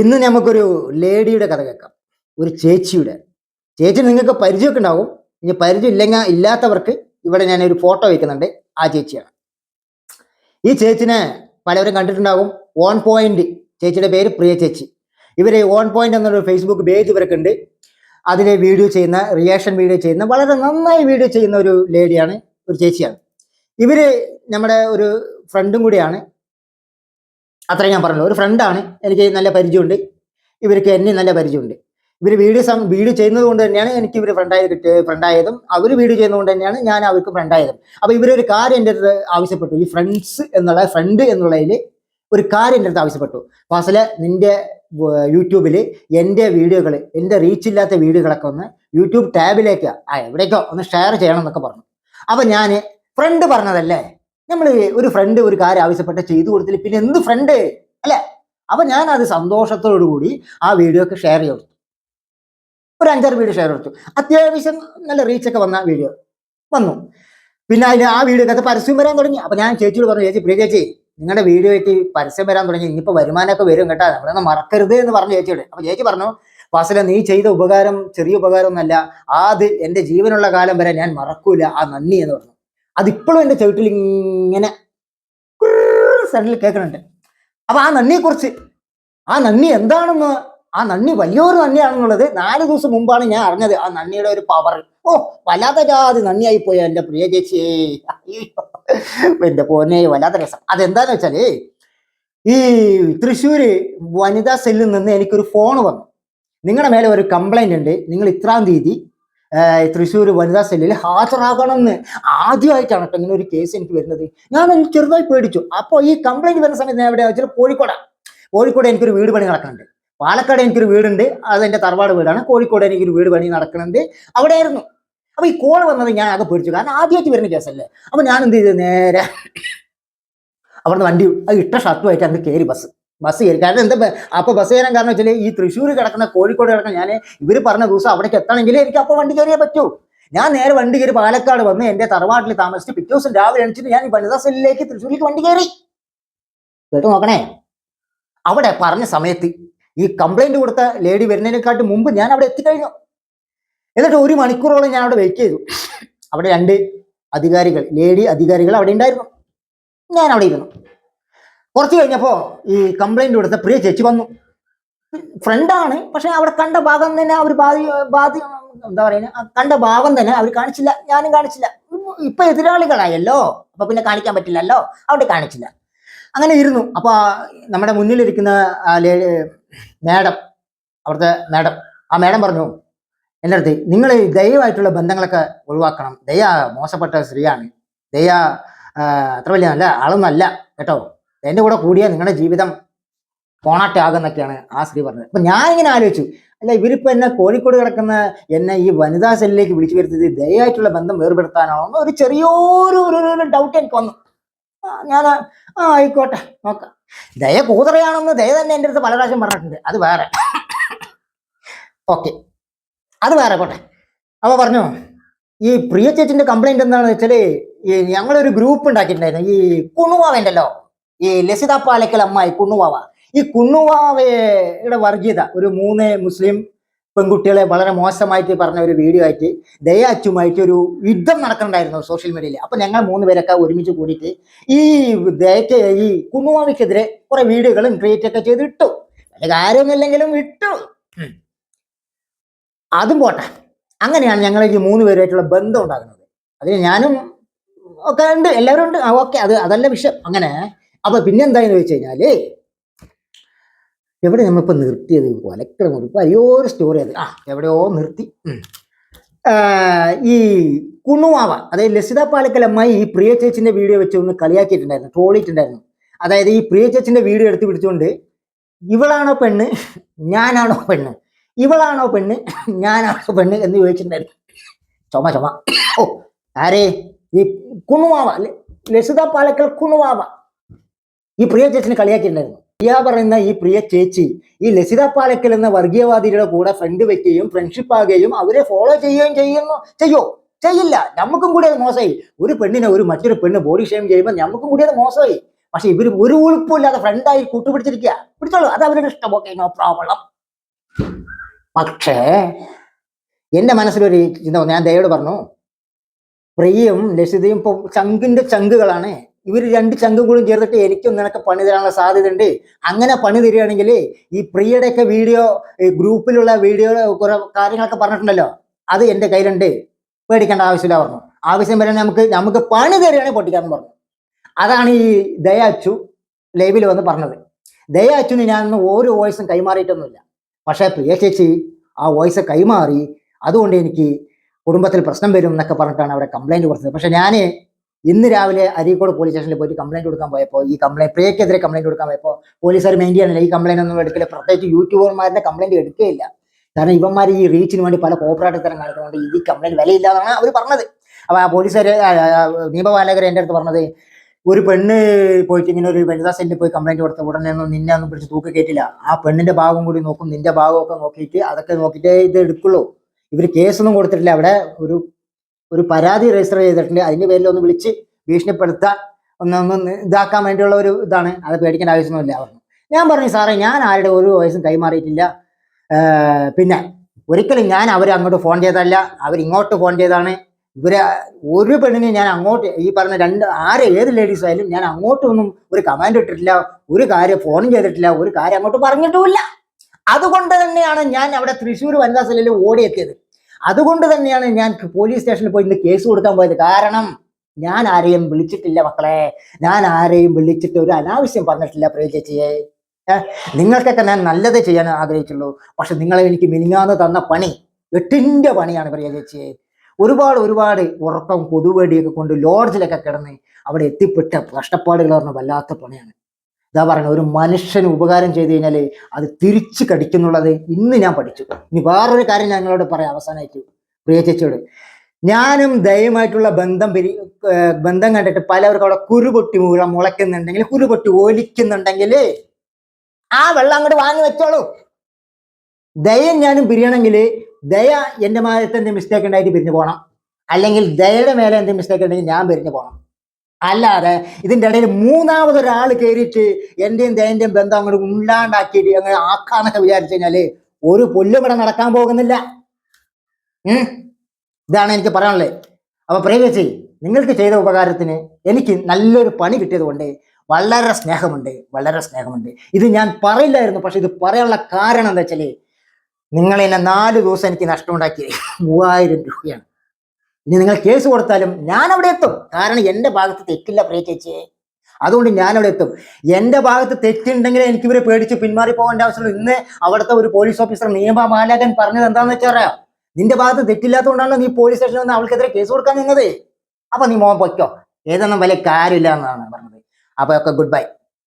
ഇന്ന് നമുക്കൊരു ലേഡിയുടെ കഥ കേൾക്കാം. ഒരു ചേച്ചിയുടെ. ചേച്ചി നിങ്ങൾക്ക് പരിചയമൊക്കെ ഉണ്ടാവും ഇനി പരിചയം ഇല്ലെങ്കിൽ ഇല്ലാത്തവർക്ക് ഇവിടെ ഞാൻ ഒരു ഫോട്ടോ വയ്ക്കുന്നുണ്ട്. ആ ചേച്ചിയാണ്. ഈ ചേച്ചിനെ പലവരും കണ്ടിട്ടുണ്ടാകും. ഓൺ പോയിന്റ് ചേച്ചിയുടെ പേര് പ്രിയ ചേച്ചി. ഇവരെ ഓൺ പോയിന്റ് എന്നൊരു ഫേസ്ബുക്ക് പേജ് ഇവരൊക്കെ ഉണ്ട്. അതിലെ വീഡിയോ ചെയ്യുന്ന റിയാക്ഷൻ വീഡിയോ ചെയ്യുന്ന വളരെ നന്നായി വീഡിയോ ചെയ്യുന്ന ഒരു ലേഡിയാണ് ഒരു ചേച്ചിയാണ്. ഇവർ നമ്മുടെ ഒരു ഫ്രണ്ടും കൂടിയാണ്. അത്രേ ഞാൻ പറഞ്ഞു ഒരു ഫ്രണ്ടാണ് എനിക്ക് നല്ല പരിചയമുണ്ട്. ഇവർക്ക് എന്നെ നല്ല പരിചയമുണ്ട്. ഇവർ വീഡിയോ സം വീഡിയോ ചെയ്യുന്നത് കൊണ്ട് തന്നെയാണ് എനിക്ക് ഇവർ ഫ്രണ്ടായത് കിട്ടിയ ഫ്രണ്ടായതും അവർ വീഡിയോ ചെയ്യുന്നത് കൊണ്ട് തന്നെയാണ് ഞാൻ അവർക്ക് ഫ്രണ്ടായതും അപ്പോൾ ഇവരൊരു കാര്യം എന്റെ അടുത്ത് ആവശ്യപ്പെട്ടു. ഈ ഫ്രണ്ട്സ് എന്നുള്ള ഫ്രണ്ട് എന്നുള്ളതിൽ ഒരു കാര്യം എന്റെ അടുത്ത് ആവശ്യപ്പെട്ടു. ഫാസിലെ നിന്റെ യൂട്യൂബിൽ എന്റെ വീഡിയോകൾ എന്റെ റീച്ച് ഇല്ലാത്ത വീഡിയോകളൊക്കെ ഒന്ന് യൂട്യൂബ് ടാബിലേക്ക് ആ എവിടേക്കോ ഒന്ന് ഷെയർ ചെയ്യണം എന്നൊക്കെ പറഞ്ഞു. അപ്പോൾ ഞാൻ ഫ്രണ്ട് പറഞ്ഞതല്ലേ? നമ്മൾ ഒരു ഫ്രണ്ട് ഒരു കാര്യം ആവശ്യപ്പെട്ട് ചെയ്തു കൊടുത്തില്ല പിന്നെ എന്ത് ഫ്രണ്ട് അല്ലേ? അപ്പൊ ഞാൻ അത് സന്തോഷത്തോടു കൂടി ആ വീഡിയോ ഒക്കെ ഷെയർ ചെയ്തു ഒരു അഞ്ചാറ് വീഡിയോ ഷെയർ കൊടുത്തു. അത്യാവശ്യം നല്ല റീച്ച് ഒക്കെ വന്ന വീഡിയോ വന്നു. പിന്നെ അതിന് ആ വീഡിയോ ഒക്കെ പരസ്യം വരാൻ തുടങ്ങി. അപ്പൊ ഞാൻ ചേച്ചിയോട് പറഞ്ഞു ചേച്ചി പ്രിയ ചേച്ചി നിങ്ങളുടെ വീഡിയോയ്ക്ക് പരസ്യം വരാൻ തുടങ്ങി. ഇനിയിപ്പോ വരുമാനമൊക്കെ വരും കേട്ടാ. നമ്മളൊന്ന് മറക്കരുത് എന്ന് പറഞ്ഞു ചേച്ചിയോട്. അപ്പൊ ചേച്ചി പറഞ്ഞു വാസല നീ ചെയ്ത ഉപകാരം ചെറിയ ഉപകാരം ഒന്നല്ല അത് എന്റെ ജീവനുള്ള കാലം വരെ ഞാൻ മറക്കൂല. ആ നന്ദി എന്ന് പറഞ്ഞു. അതിപ്പോഴും എന്റെ ചവിട്ടിൽ ഇങ്ങനെ സൈഡിൽ കേൾക്കുന്നുണ്ട്. അപ്പൊ ആ നന്ദിയെക്കുറിച്ച് ആ നന്ദി എന്താണെന്ന് ആ നന്ദി വലിയൊരു നന്ദിയാണെന്നുള്ളത് നാല് ദിവസം മുമ്പാണ് ഞാൻ അറിഞ്ഞത്. ആ നന്ദിയുടെ ഒരു പവർ ഓ വല്ലാത്ത ജാതി നന്ദിയായി പോയ എന്റെ പ്രിയ ചേച്ചിയെ. എന്റെ പോന്നെ വല്ലാത്ത രസം. അതെന്താന്ന് വെച്ചാൽ ഈ തൃശ്ശൂര് വനിതാ സെല്ലിൽ നിന്ന് എനിക്കൊരു ഫോൺ വന്നു. നിങ്ങളുടെ മേലെ ഒരു കംപ്ലൈന്റ് ഉണ്ട്. നിങ്ങൾ ഇത്രാം തീയതി തൃശ്ശൂർ വനിതാ സെല്ലിൽ ഹാജരാകണം ആദ്യമായിട്ടാണ് കേട്ടോ ഇങ്ങനെ ഒരു കേസ് എനിക്ക് വരുന്നത്. ഞാൻ ചെറുതായി പേടിച്ചു. അപ്പോൾ ഈ കംപ്ലൈന്റ് വരുന്ന സമയത്ത് ഞാൻ എവിടെയാ വെച്ചാൽ കോഴിക്കോടാ. കോഴിക്കോട് എനിക്കൊരു വീട് പണി നടക്കുന്നുണ്ട്. പാലക്കാട് എനിക്കൊരു വീടുണ്ട്. അത് തറവാട് വീടാണ്. കോഴിക്കോട് എനിക്കൊരു വീട് പണി നടക്കുന്നുണ്ട്. അവിടെ ആയിരുന്നു അപ്പോൾ ഈ കോൾ വന്നത് ഞാൻ ആകെ പേടിച്ചു. കാരണം ആദ്യമായിട്ട് വരുന്ന കേസല്ലേ അപ്പോൾ ഞാൻ എന്ത് ചെയ്തു? നേരെ അവിടുന്ന് വണ്ടി അത് ഇട്ട ഷർട്ടുമായിട്ട് അങ്ങ് കയറി ബസ്. ബസ് കയറി. കാരണം എന്താ അപ്പോൾ അപ്പൊ ബസ് കയറാൻ കാരണം വെച്ചാൽ ഈ തൃശ്ശൂർ കിടക്കുന്ന കോഴിക്കോട് കിടക്കുന്ന ഞാൻ ഇവർ പറഞ്ഞ ദിവസം അവിടേക്ക് എത്തണമെങ്കിൽ എനിക്ക് അപ്പോൾ വണ്ടി കയറിയേ പറ്റൂ. ഞാൻ നേരെ വണ്ടി കയറി പാലക്കാട് വന്ന് എന്റെ തറവാട്ടിൽ താമസിച്ച് പിറ്റേ ദിവസം രാവിലെ എണിച്ചിട്ട് ഞാൻ വനിതാ സെല്ലിലേക്ക് തൃശ്ശൂരിലേക്ക് വണ്ടി കയറി. കേട്ടോ നോക്കണേ? അവിടെ പറഞ്ഞ സമയത്ത് ഈ കംപ്ലൈന്റ് കൊടുത്ത ലേഡി വരുന്നതിനെക്കാട്ട് മുമ്പ് ഞാൻ അവിടെ എത്തിക്കഴിഞ്ഞു. എന്നിട്ട് ഒരു മണിക്കൂറോളം ഞാൻ അവിടെ വെയിറ്റ് ചെയ്തു. അവിടെ രണ്ട് അധികാരികൾ ലേഡി അധികാരികൾ അവിടെ ഉണ്ടായിരുന്നു. ഞാൻ അവിടെ ഇരുന്നു. കുറച്ച് കഴിഞ്ഞപ്പോ ഈ കംപ്ലൈന്റ് കൊടുത്ത പ്രിയ ചേച്ചി വന്നു. ഫ്രണ്ടാണ് പക്ഷെ അവിടെ കണ്ട ഭാഗം തന്നെ അവർ ബാധി ബാധി എന്താ പറയുക കണ്ട ഭാഗം തന്നെ അവർ കാണിച്ചില്ല ഞാനും കാണിച്ചില്ല. ഇപ്പൊ എതിരാളികളായല്ലോ അപ്പൊ പിന്നെ കാണിക്കാൻ പറ്റില്ലല്ലോ അവിടെ കാണിച്ചില്ല. അങ്ങനെ ഇരുന്നു. അപ്പൊ നമ്മുടെ മുന്നിലിരിക്കുന്ന മേഡം അവിടുത്തെ മാഡം ആ മാഡം പറഞ്ഞു എന്റെ അടുത്ത് നിങ്ങൾ ദയവായിട്ടുള്ള ബന്ധങ്ങളൊക്കെ ഒഴിവാക്കണം. ദയ മോശപ്പെട്ട സ്ത്രീയാണ്. ദയ അത്ര വലിയ നല്ല ആളൊന്നല്ല കേട്ടോ. എന്റെ കൂടെ കൂടിയാൽ നിങ്ങളുടെ ജീവിതം കോണാട്ടാകുന്നൊക്കെയാണ് ആ സ്ത്രീ പറഞ്ഞത്. അപ്പം ഞാൻ ഇങ്ങനെ ആലോചിച്ചു. അല്ല ഇവരിപ്പോൾ എന്നെ കോഴിക്കോട് കിടക്കുന്ന എന്നെ ഈ വനിതാ സെല്ലിലേക്ക് വിളിച്ചു വരുത്തിയത് ദയവായിട്ടുള്ള ബന്ധം വേർപെടുത്താനാണോ ഒരു ചെറിയൊരു ഒരു ഡൗട്ട് എനിക്ക് വന്നു. ഞാൻ ആ ആയിക്കോട്ടെ നോക്കാം. ദയ കൂതറയാണെന്ന് ദയ തന്നെ എന്റെ അടുത്ത് പല പ്രാവശ്യം പറഞ്ഞിട്ടുണ്ട്. അത് വേറെ. ഓക്കെ. അത് വേറെ പോട്ടെ. അപ്പോൾ പറഞ്ഞു ഈ പ്രിയ ചേച്ചിന്റെ കംപ്ലൈന്റ് എന്താണെന്ന് വെച്ചാൽ ഞങ്ങളൊരു ഗ്രൂപ്പ് ഉണ്ടാക്കിയിട്ടുണ്ടായിരുന്നു. ഈ കുണുവാവ ഉണ്ടല്ലോ. ഈ ലസിത പാലക്കൽ അമ്മായി കുണ്ണുവാവ ഈ കുണ്ണുവാവയുടെ വർഗീയത ഒരു മൂന്ന് മുസ്ലിം പെൺകുട്ടികളെ വളരെ മോശമായിട്ട് പറഞ്ഞ ഒരു വീഡിയോ ആയിട്ട് ദയാച്ചുമായിട്ട് ഒരു യുദ്ധം നടക്കുന്നുണ്ടായിരുന്നു സോഷ്യൽ മീഡിയയിൽ അപ്പൊ ഞങ്ങൾ മൂന്ന് പേരൊക്കെ ഒരുമിച്ച് കൂടിയിട്ട് ഈ ദയക്ക് ഈ കുണ്ണുവാവയ്ക്കെതിരെ കുറെ വീഡിയോകളും ക്രിയേറ്റ് ഒക്കെ ചെയ്ത് ഇട്ടു വലിയ കാര്യമൊന്നുമില്ലെങ്കിലും ഇട്ടു. അതും പോട്ടെ. അങ്ങനെയാണ് ഞങ്ങൾ ഈ മൂന്ന് പേരുമായിട്ടുള്ള ബന്ധം ഉണ്ടാകുന്നത്. അതിന് ഞാനും ഒക്കെ ഉണ്ട് എല്ലാവരും ഉണ്ട്. ഓക്കെ. അത് അതല്ല വിഷയം. അങ്ങനെ അപ്പൊ പിന്നെന്തായെന്ന് വെച്ച് കഴിഞ്ഞാൽ എവിടെ നമ്മളിപ്പോ നിർത്തിയത്? കൊലക്കട മുറിപ്പ്. അയ്യോ ഒരു സ്റ്റോറി അത്. ആ എവിടെയോ നിർത്തി. ഈ കുണുവാവ അതായത് ലസിത പാലക്കലമ്മായി ഈ പ്രിയ ചേച്ചിന്റെ വീഡിയോ വെച്ച് ഒന്ന് കളിയാക്കിയിട്ടുണ്ടായിരുന്നു ട്രോളിയിട്ടുണ്ടായിരുന്നു. അതായത് ഈ പ്രിയ ചേച്ചിന്റെ വീഡിയോ എടുത്ത് പിടിച്ചുകൊണ്ട് ഇവളാണോ പെണ്ണ്? ഞാനാണോ പെണ്ണ്? ഇവളാണോ പെണ്ണ്? ഞാനാണോ പെണ്ണ് എന്ന് ചോദിച്ചിട്ടുണ്ടായിരുന്നു. ചുമ ചുമ. ഓ ആരേ? ഈ കുണുവാവ ലസിത പാലക്കൽ കുണുവാവ. ഈ പ്രിയ ചേച്ചിനെ കളിയാക്കിയിട്ടുണ്ടായിരുന്നു. പ്രിയ പറയുന്ന ഈ പ്രിയ ചേച്ചി ഈ ലസിത പാലക്കൽ എന്ന വർഗീയവാദികളുടെ കൂടെ ഫ്രണ്ട് വെക്കുകയും ഫ്രണ്ട്ഷിപ്പ് ആകുകയും അവരെ ഫോളോ ചെയ്യുകയും ചെയ്യുന്നു. ചെയ്യോ? ചെയ്യില്ല. നമുക്കും കൂടി അത് മോശമായി. ഒരു പെണ്ണിനെ ഒരു മറ്റൊരു പെണ്ണ് ബോഡി ഷെയിം ചെയ്യുമ്പോൾ നമുക്കും കൂടി അത് മോശമായി. പക്ഷെ ഇവർ ഒരു ഉളുപ്പില്ലാതെ ഫ്രണ്ടായി കൂട്ടുപിടിച്ചിരിക്കുക. പിടിച്ചോളൂ. അത് അവരുടെ ഇഷ്ടം. ഓക്കെ നോ പ്രോബ്ലം പക്ഷേ എന്റെ മനസ്സിലൊരു ചിന്ത ഞാൻ ദയോട് പറഞ്ഞു. പ്രിയയും ലസിതയും ഇപ്പൊ ചങ്കിന്റെ ചങ്കുകളാണ്. ഇവർ രണ്ട് ചങ്കും കൂടും ചേർത്തിട്ട് എനിക്കും നിനക്ക് പണി തരാനുള്ള സാധ്യത ഉണ്ട് അങ്ങനെ പണി തരികയാണെങ്കിൽ ഈ പ്രിയയുടെയൊക്കെ വീഡിയോ ഈ ഗ്രൂപ്പിലുള്ള വീഡിയോ കുറെ കാര്യങ്ങളൊക്കെ പറഞ്ഞിട്ടുണ്ടല്ലോ അത് എന്റെ കയ്യിലുണ്ട്. പേടിക്കേണ്ട ആവശ്യമില്ല പറഞ്ഞു. ആവശ്യം വരെ നമുക്ക് നമുക്ക് പണി തരികയാണെങ്കിൽ പൊട്ടിക്കാന്ന് പറഞ്ഞു. അതാണ് ഈ ദയാച്ചു ലൈവിൽ വന്ന് പറഞ്ഞത്. ദയാച്ചുന് ഞാനൊന്നും ഓരോ വോയിസും കൈമാറിയിട്ടൊന്നുമില്ല. പക്ഷേ പ്രിയ ചേച്ചി ആ വോയിസ് കൈമാറി. അതുകൊണ്ട് എനിക്ക് കുടുംബത്തിൽ പ്രശ്നം വരും എന്നൊക്കെ പറഞ്ഞിട്ടാണ് അവിടെ കംപ്ലൈന്റ് കൊടുത്തത്. പക്ഷേ ഞാൻ ഇന്ന് രാവിലെ അരീക്കോട് പോലീസ് സ്റ്റേഷനിൽ പോയിട്ട് കംപ്ലൈന്റ് കൊടുക്കാൻ പോയപ്പോൾ ഈ കംപ്ലൈന്റ് പ്രിയക്കെതിരെ കംപ്ലൈന്റ് കൊടുക്കാൻ പോയപ്പോൾ പോലീസുകാർ മെയിൻ ചെയ്യാനില്ല ഈ കംപ്ലൈന്റ് ഒന്നും എടുക്കില്ല. പ്രത്യേകിച്ച് യൂട്യൂബർമാരുടെ കംപ്ലൈന്റ് എടുക്കുകയില്ല കാരണം ഇവന്മാർ ഈ റീച്ചിന് വേണ്ടി പല കോപ്പറേറ്റ് തരം കാണിക്കുന്നുണ്ട് ഈ കംപ്ലൈന്റ് വിലയില്ലാന്നാണ് അവർ പറഞ്ഞത്. അപ്പൊ ആ പോലീസുകാർ നിയമപാലകർ എന്റെ അടുത്ത് പറഞ്ഞത് ഒരു പെണ്ണ് പോയിട്ട് ഇങ്ങനെ ഒരു വനിതാ സെല്ലിൽ പോയി കംപ്ലൈന്റ് കൊടുത്ത ഉടനെ ഒന്നും നിന്നെ ഒന്നും പിടിച്ച് തൂക്കി കയറ്റില്ല ആ പെണ്ണിന്റെ ഭാഗം കൂടി നോക്കും. നിന്റെ ഭാഗമൊക്കെ നോക്കിയിട്ട് അതൊക്കെ നോക്കിയിട്ടേ ഇത് എടുക്കുള്ളൂ. ഇവർ കേസൊന്നും കൊടുത്തിട്ടില്ല. അവിടെ ഒരു ഒരു പരാതി രജിസ്റ്റർ ചെയ്തിട്ടുണ്ട്. അതിന്റെ പേരിൽ ഒന്ന് വിളിച്ച് ഭീഷണിപ്പെടുത്താൻ ഒന്ന് ഒന്ന് ഇതാക്കാൻ വേണ്ടിയുള്ള ഒരു ഇതാണ്. അത് പേടിക്കേണ്ട ആവശ്യമൊന്നുമില്ല പറഞ്ഞു. ഞാൻ പറഞ്ഞു സാറേ ഞാൻ ആരുടെ ഒരു വയസ്സും കൈമാറിയിട്ടില്ല. പിന്നെ ഒരിക്കലും ഞാൻ അവരെ അങ്ങോട്ട് ഫോൺ ചെയ്തതല്ല. അവരിങ്ങോട്ട് ഫോൺ ചെയ്താണ് ഇവരെ ഒരു പെണ്ണിനെ ഞാൻ അങ്ങോട്ട് ഈ പറഞ്ഞ രണ്ട് ആരെ ഏത് ലേഡീസ് ആയാലും ഞാൻ അങ്ങോട്ടൊന്നും ഒരു കമാൻഡ് ഇട്ടിട്ടില്ല ഒരു കാര്യം ഫോണും ചെയ്തിട്ടില്ല ഒരു കാര്യം അങ്ങോട്ട് പറഞ്ഞിട്ടുമില്ല. അതുകൊണ്ട് തന്നെയാണ് ഞാൻ അവിടെ തൃശ്ശൂർ വനിതാ സെല്ലിൽ ഓടിയെത്തിയത്. അതുകൊണ്ട് തന്നെയാണ് ഞാൻ പോലീസ് സ്റ്റേഷനിൽ പോയി ഇന്ന് കേസ് കൊടുക്കാൻ പോയത്. കാരണം ഞാൻ ആരെയും വിളിച്ചിട്ടില്ല മക്കളെ. ഞാൻ ആരെയും വിളിച്ചിട്ട് ഒരു അനാവശ്യം പറഞ്ഞിട്ടില്ല പ്രിയ ചേച്ചിയെ. നിങ്ങൾക്കൊക്കെ ഞാൻ നല്ലത് ചെയ്യാൻ ആഗ്രഹിച്ചുള്ളൂ. പക്ഷെ നിങ്ങളെ എനിക്ക് മിനിങ്ങാന്ന് തന്ന പണി എട്ടിന്റെ പണിയാണ് പ്രിയ ചേച്ചിയെ. ഒരുപാട് ഒരുപാട് ഉറക്കം കൊതുവടിയൊക്കെ കൊണ്ട് ലോഡ്ജിലൊക്കെ കിടന്ന് അവിടെ എത്തിപ്പെട്ട കഷ്ടപ്പാടുകൾ പറഞ്ഞ വല്ലാത്ത പണിയാണ്. ഇതാ പറയുന്നത് ഒരു മനുഷ്യന് ഉപകാരം ചെയ്തു കഴിഞ്ഞാൽ അത് തിരിച്ചു കടിക്കുന്നുള്ളത് ഇന്ന് ഞാൻ പഠിച്ചു. ഇനി വേറൊരു കാര്യം ഞാൻ നിങ്ങളോട് പറയാം അവസാനമായിട്ട് പ്രിയ ചേച്ചിയോട് ഞാനും ദയമായിട്ടുള്ള ബന്ധം പിരി ബന്ധം കണ്ടിട്ട് പലവർക്കും അവിടെ കുരുപൊട്ടി മുഴ മുളയ്ക്കുന്നുണ്ടെങ്കിൽ കുരുപൊട്ടി ഒലിക്കുന്നുണ്ടെങ്കിൽ ആ വെള്ളം അങ്ങോട്ട് വാങ്ങി വെച്ചോളൂ. ദയം ഞാനും പിരിയണമെങ്കിൽ ദയ എന്റെ എന്തെങ്കിലും മിസ്റ്റേക്ക് ഉണ്ടായിട്ട് പിരിഞ്ഞു പോകണം അല്ലെങ്കിൽ ദയയുടെ മേലെ എന്തെങ്കിലും മിസ്റ്റേക്ക് ഉണ്ടെങ്കിൽ ഞാൻ പിരിഞ്ഞു പോകണം അല്ലാതെ ഇതിന്റെ ഇടയിൽ മൂന്നാമതൊരാൾ കയറിയിട്ട് എന്റെയും തേന്റെയും ബന്ധം അങ്ങോട്ട് ഉണ്ടാണ്ടാക്കിയിട്ട് അങ്ങനെ ആക്കാന്നൊക്കെ വിചാരിച്ചു കഴിഞ്ഞാൽ ഒരു പുല്ലും ഇവിടെ നടക്കാൻ പോകുന്നില്ല. ഇതാണ് എനിക്ക് പറയാനുള്ളത്. അപ്പൊ പ്രേമിച്ചി നിങ്ങൾക്ക് ചെയ്ത ഉപകാരത്തിന് എനിക്ക് നല്ലൊരു പണി കിട്ടിയത് കൊണ്ട് വളരെ സ്നേഹമുണ്ട് വളരെ സ്നേഹമുണ്ട്. ഇത് ഞാൻ പറയില്ലായിരുന്നു പക്ഷെ ഇത് പറയാനുള്ള കാരണം എന്താ വെച്ചാൽ നിങ്ങൾ എന്നെ നാല് ദിവസം എനിക്ക് നഷ്ടമുണ്ടാക്കിയത് മൂവായിരം രൂപയാണ്. ഇനി നിങ്ങൾ കേസ് കൊടുത്താലും ഞാൻ അവിടെ എത്തും. കാരണം എന്റെ ഭാഗത്ത് തെറ്റില്ല പ്രിയ ചേച്ചിയെ അതുകൊണ്ട് ഞാൻ അവിടെ എത്തും. എന്റെ ഭാഗത്ത് തെറ്റുണ്ടെങ്കിൽ എനിക്ക് ഇവരെ പേടിച്ച് പിന്മാറി പോകേണ്ട ആവശ്യമുള്ളൂ. ഇന്ന് അവിടുത്തെ ഒരു പോലീസ് ഓഫീസർ നിയമപാലകൻ പറഞ്ഞത് എന്താന്ന് വെച്ചാൽ അറിയാം? നിന്റെ ഭാഗത്ത് തെറ്റില്ലാത്തതുകൊണ്ടാണ് നീ പോലീസ് സ്റ്റേഷനിൽ വന്ന് അവൾക്കെതിരെ കേസ് കൊടുക്കാൻ നിന്നത്. അപ്പൊ നീ മോൻ പൊയ്ക്കോ. ഏതൊന്നും വലിയ കാര്യമില്ല എന്നാണ് പറഞ്ഞത്. അപ്പൊ ഒക്കെ ഗുഡ് ബൈ